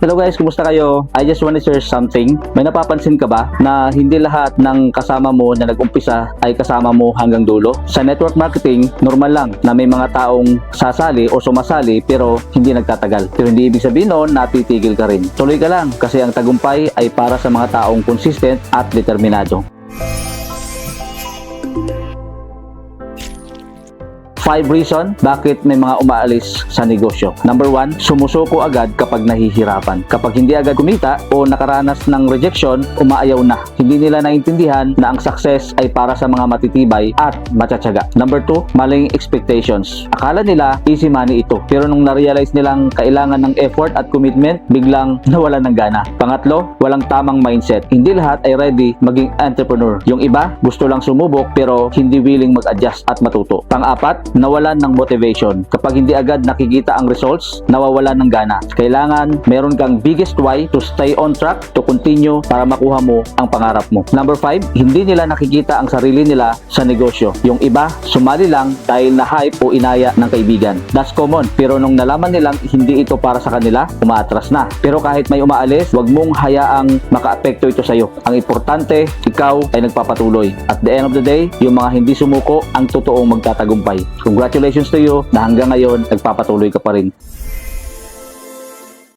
Hello guys, kumusta kayo? I just want to share something. May napapansin ka ba na hindi lahat ng kasama mo na nag-umpisa ay kasama mo hanggang dulo? Sa network marketing, normal lang na may mga taong sasali o sumasali pero hindi nagtatagal. Pero hindi ibig sabihin noon na titigil ka rin. Tuloy ka lang kasi ang tagumpay ay para sa mga taong consistent at determinado. Five reason bakit may mga umaalis sa negosyo. Number one, sumusuko agad kapag nahihirapan. Kapag hindi agad kumita o nakaranas ng rejection, umaayaw na. Hindi nila naintindihan na ang success ay para sa mga matitibay at matsatsaga. Number two, maling expectations. Akala nila easy money ito. Pero nung na-realize nilang kailangan ng effort at commitment, biglang nawalan ng gana. Pangatlo, walang tamang mindset. Hindi lahat ay ready maging entrepreneur. Yung iba, gusto lang sumubok pero hindi willing mag-adjust at matuto. Pang-apat, nawalan ng motivation. Kapag hindi agad nakikita ang results, nawawalan ng gana. Kailangan meron kang biggest why to stay on track, to continue para makuha mo ang pangarap mo. Number 5, hindi nila nakikita ang sarili nila sa negosyo. Yung iba, sumali lang dahil na hype o inaya ng kaibigan. That's common. Pero nung nalaman nilang hindi ito para sa kanila, umaatras na. Pero kahit may umaalis, wag mong hayaang makaapekto ito sa'yo. Ang importante, ikaw ay nagpapatuloy. At the end of the day, yung mga hindi sumuko ang totoong magtatagumpay. Congratulations to you na hanggang ngayon nagpapatuloy ka pa rin.